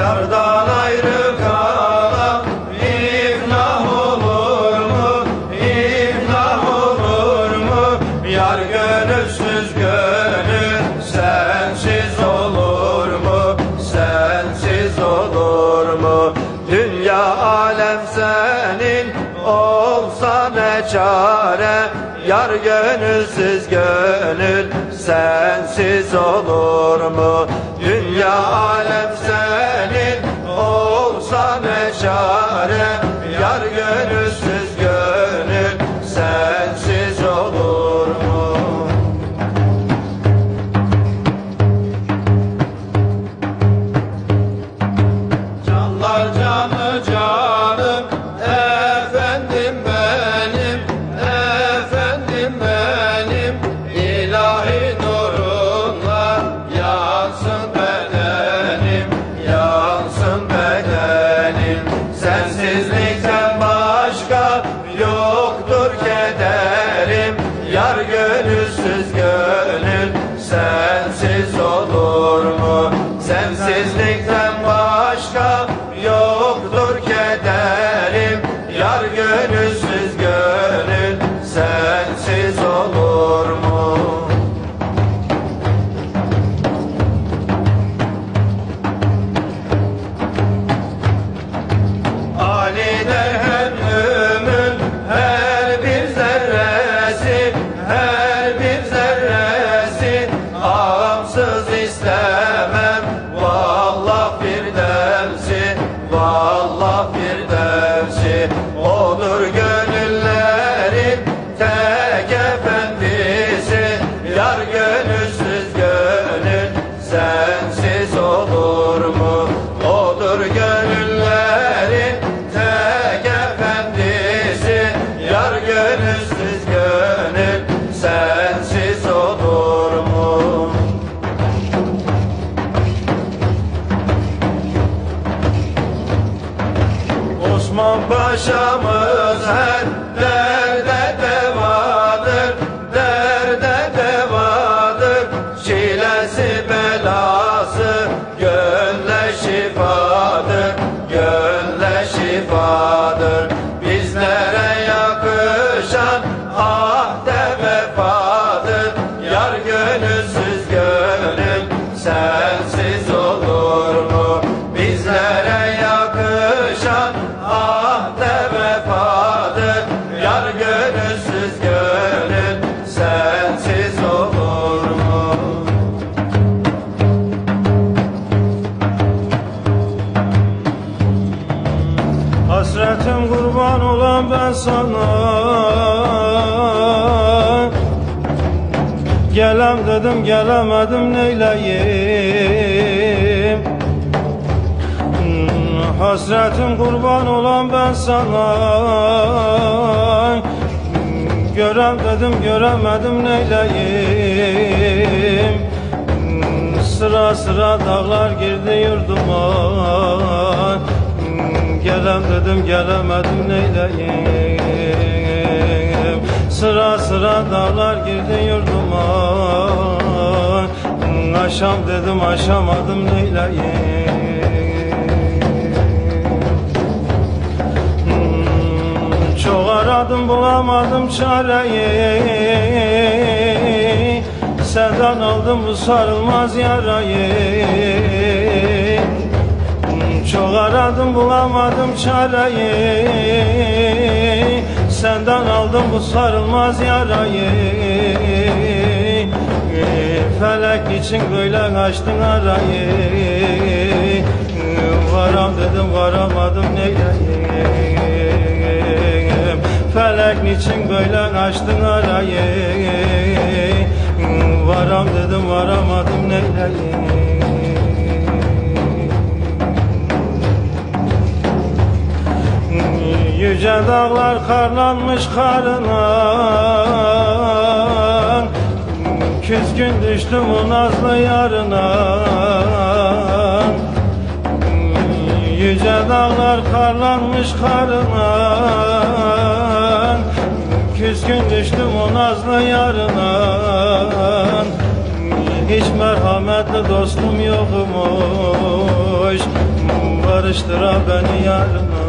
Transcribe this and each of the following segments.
Yardan ayrı kalan iflah olur mu? İflah olur mu? Yar gönülsüz gönül sensiz olur mu? Sensiz olur mu? Dünya alem senin olsa ne çare Yar gönülsüz gönül sensiz olur mu? Dünya alem olsa istemem. Vallah bir devsi Vallah bir devsi Odur gönüllerin tek efendisi. Yar gönülsüz gönül sensiz olur mu? Odur gönüllerin tek efendisi. Yar gönülsüz Osman Paşa'mız her derde devadır, derde devadır. Çilesi belası gönle şifadır, gönle şifadır. Bizlere yakışan ahde vefadır, yar gönülsüz gönül sensiz kurban olan ben sana. Gelem dedim gelemedim neyleyim? Hmm, Hasretim kurban olan ben sana. Hmm, Görem dedim göremedim neyleyim? Hmm, Sıra sıra dağlar girdi yurduma Gelem dedim gelemedim neyleyim? Sıra sıra dağlar girdi yurduma. Hmm, Aşam dedim aşamadım neyleyim? Hmm, Çok aradım bulamadım çareyi. Senden aldım bu sarılmaz yarayı Çok aradım bulamadım çareyi. Senden aldım bu sarılmaz yarayı. Felek için böyle açtın arayı. Varam dedim varamadım neyleyim Felek niçin böyle açtın arayı. Varam dedim varamadım neyleyim Yüce dağlar karlanmış karına Küskün düştüm o nazlı yarına Yüce dağlar karlanmış karına Küskün düştüm o nazlı yarına Hiç merhamet merhametli dostum yokmuş. Barıştıra beni yarına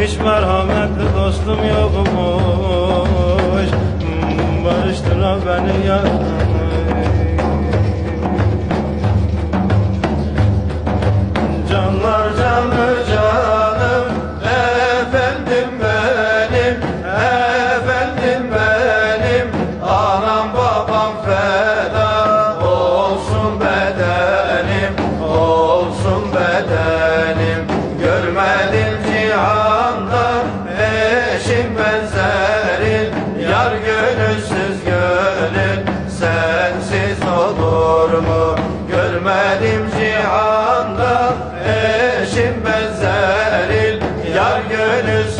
Hiç merhametli dostum yokmuş Barıştıra beni yarına için benzeril Yar gönül